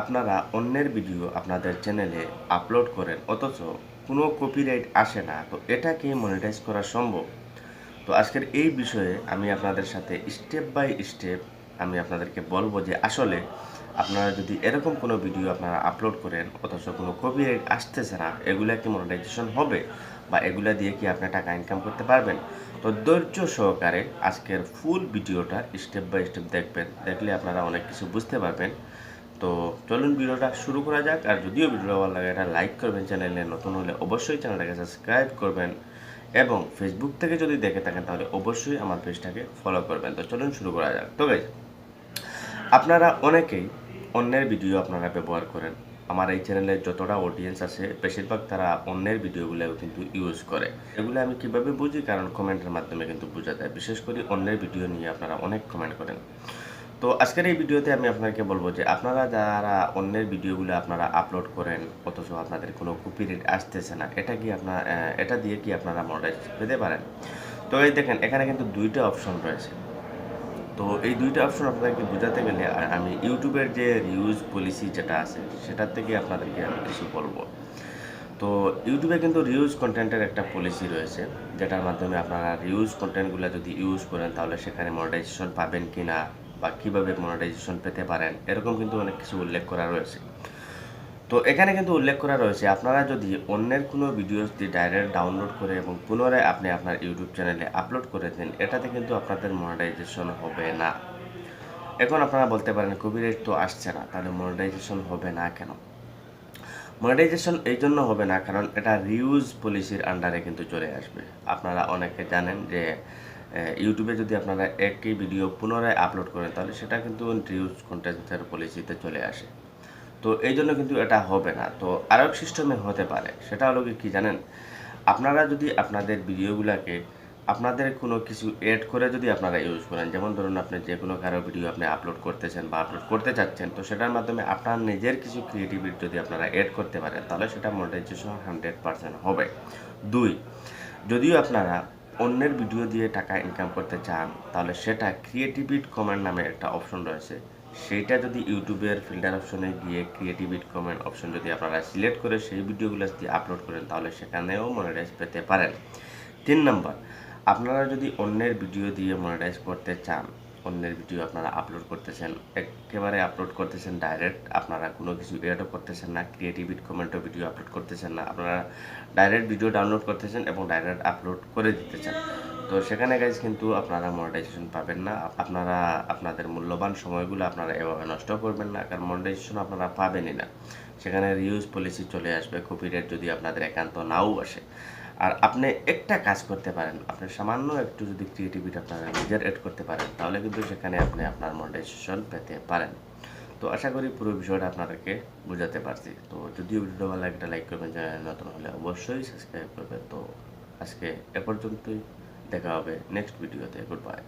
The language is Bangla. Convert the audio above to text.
আপনারা অন্যের ভিডিও আপনাদের চ্যানেলে আপলোড করেন, অথচ কোনো কপিরাইট আসে না। তো এটা কি মনিটাইজ করা সম্ভব। তো আজকের এই বিষয়ে আমি আপনাদের সাথে স্টেপ বাই স্টেপ আমি আপনাদেরকে বলব যে আসলে আপনারা যদি এরকম কোনো ভিডিও আপনারা আপলোড করেন, অথচ কোনো কপিরাইট আসতেছে না, এগুলা কি মনিটাইজেশন হবে? বা এগুলা দিয়ে কি আপনি টাকা ইনকাম করতে পারবেন? তো ধৈর্য সহকারে আজকের ফুল ভিডিওটা স্টেপ বাই স্টেপ দেখবেন। দেখলে আপনারা অনেক কিছু বুঝতে পারবেন। তো চলুন ভিডিওটা শুরু করা যাক। আর যদিও ভিডিওটা ভালো লাগে, এটা লাইক করবেন চ্যানেলে নতুন হলে অবশ্যই চ্যানেলটাকে সাবস্ক্রাইব করবেন। এবং ফেসবুক থেকে যদি দেখে থাকেন, তাহলে অবশ্যই আমার পেজটাকে ফলো করবেন। তো চলুন শুরু করা যাক। তো গাইজ আপনারা অনেকেই অন্যের ভিডিও আপনারা ব্যবহার করেন। আমার এই চ্যানেলে যতটা অডিয়েন্স আছে, বেশিরভাগ তারা অন্যের ভিডিওগুলোও কিন্তু ইউজ করে। এগুলো আমি কীভাবে বুঝি? কারণ কমেন্টের মাধ্যমে কিন্তু বোঝা যায়। বিশেষ করে অন্যের ভিডিও নিয়ে আপনারা অনেক কমেন্ট করেন। তো আজকের এই ভিডিওতে আমি আপনাকে বলব যে আপনারা যারা অন্যের ভিডিওগুলো আপনারা আপলোড করেন, অথচ আপনাদের কোনো কপিরাইট আসতেছে না, এটা কি আপনার এটা দিয়ে কি আপনারা মনিটাইজ পেতে পারেন? তো এই দেখেন, এখানে কিন্তু দুইটা অপশন রয়েছে। তো এই দুইটা অপশন আপনাদেরকে বোঝাতে গেলে আমি ইউটিউবের যে রিউজ পলিসি যেটা আছে, সেটার থেকে আপনাদেরকে আমি কিছু বলব। তো ইউটিউবে কিন্তু রিউজ কন্টেন্টের একটা পলিসি রয়েছে, যেটার মাধ্যমে আপনারা রিউজ কন্টেন্টগুলো যদি ইউজ করেন, তাহলে সেখানে মনিটাইজেশন পাবেন কি না বা কীভাবে মনিটাইজেশন পেতে পারেন, এরকম কিন্তু অনেক কিছু উল্লেখ করা রয়েছে। তো এখানে কিন্তু উল্লেখ করা রয়েছে, আপনারা যদি অন্যের কোনো ভিডিওস দিয়ে ডাইরেক্ট ডাউনলোড করে এবং পুনরায় আপনি আপনার ইউটিউব চ্যানেলে আপলোড করে দেন, এটাতে কিন্তু আপনাদের মনিটাইজেশন হবে না। এখন আপনারা বলতে পারেন কপিরাইট তো আসছে না, তাহলে মনিটাইজেশন হবে না কেন? মনিটাইজেশন এই জন্য হবে না, কারণ এটা রিউজ পলিসির আন্ডারে কিন্তু চলে আসবে। আপনারা অনেকে জানেন যে ইউটিউবে যদি আপনারা একই ভিডিও পুনরায় আপলোড করেন, তাহলে সেটা কিন্তু রিউজ কন্টেন্টের পলিসিতে চলে আসে। তো এই জন্য কিন্তু এটা হবে না। তো আরও সিস্টেমে হতে পারে, সেটা হলো কি কি জানেন? আপনারা যদি আপনাদের ভিডিওগুলোকে, আপনাদের কোনো কিছু এড করে যদি আপনারা ইউজ করেন, যেমন ধরুন আপনি যে কোনো কারও ভিডিও আপনি আপলোড করতেছেন বা আপলোড করতে চাচ্ছেন, তো সেটার মাধ্যমে আপনার নিজের কিছু ক্রিয়েটিভিটি যদি আপনারা এড করতে পারেন, তাহলে সেটা মনিটাইজেশন হান্ড্রেড পার্সেন্ট হবে। দুই, যদিও আপনারা অন্যের ভিডিও দিয়ে টাকা ইনকাম করতে চান, তাহলে সেটা ক্রিয়েটিভিট কমেন্ট নামে একটা অপশন রয়েছে। সেইটা যদি ইউটিউবের ফিল্টার অপশনে গিয়ে ক্রিয়েটিভিট কমেন্ট অপশন যদি আপনারা সিলেক্ট করে সেই ভিডিওগুলো যদি আপলোড করেন, তাহলে সেখানেও মনিটাইজ পেতে পারেন। তিন নম্বর আপনারা যদি অন্যের ভিডিও দিয়ে মনিটাইজ করতে চান অন্যের ভিডিও আপনারা আপলোড করতেছেন, একেবারে আপলোড করতেছেন ডাইরেক্ট আপনারা কোনো কিছু এডও করতেছেন না ক্রিয়েটিভিট কমেন্টও ভিডিও আপলোড করতেছেন না, আপনারা ডাইরেক্ট ভিডিও ডাউনলোড করতেছেন এবং ডাইরেক্ট আপলোড করে দিতেছেন। তো সেখানে গাইজ কিন্তু আপনারা মনিটাইজেশন পাবেন না আপনারা, আপনাদের মূল্যবান সময়গুলো আপনারা এভাবে নষ্ট করবেন না, কারণ মনিটাইজেশন আপনারা পাবেনই না। সেখানে রিউজ পলিসি চলে আসবে কপিরাইট যদি আপনাদের একান্ত নাও আসে। আর আপনি একটা কাজ করতে পারেন। আপনি সামান্য একটু যদি ক্রিয়েটিভিটি আপনারা নিজের এড করতে পারেন, তাহলে কিন্তু সেখানে আপনি আপনার মনিটাইজেশন পেতে পারেন। তো আশা করি পুরো বিষয়টা আপনাদেরকে বোঝাতে পারছি। তো যদিও ভিডিও ভালো লাগে লাইক করবেন, চ্যানেল নতুন হলে অবশ্যই সাবস্ক্রাইব করবেন। তো আজকে এ পর্যন্তই, দেখা হবে নেক্সট ভিডিওতে গুড বাই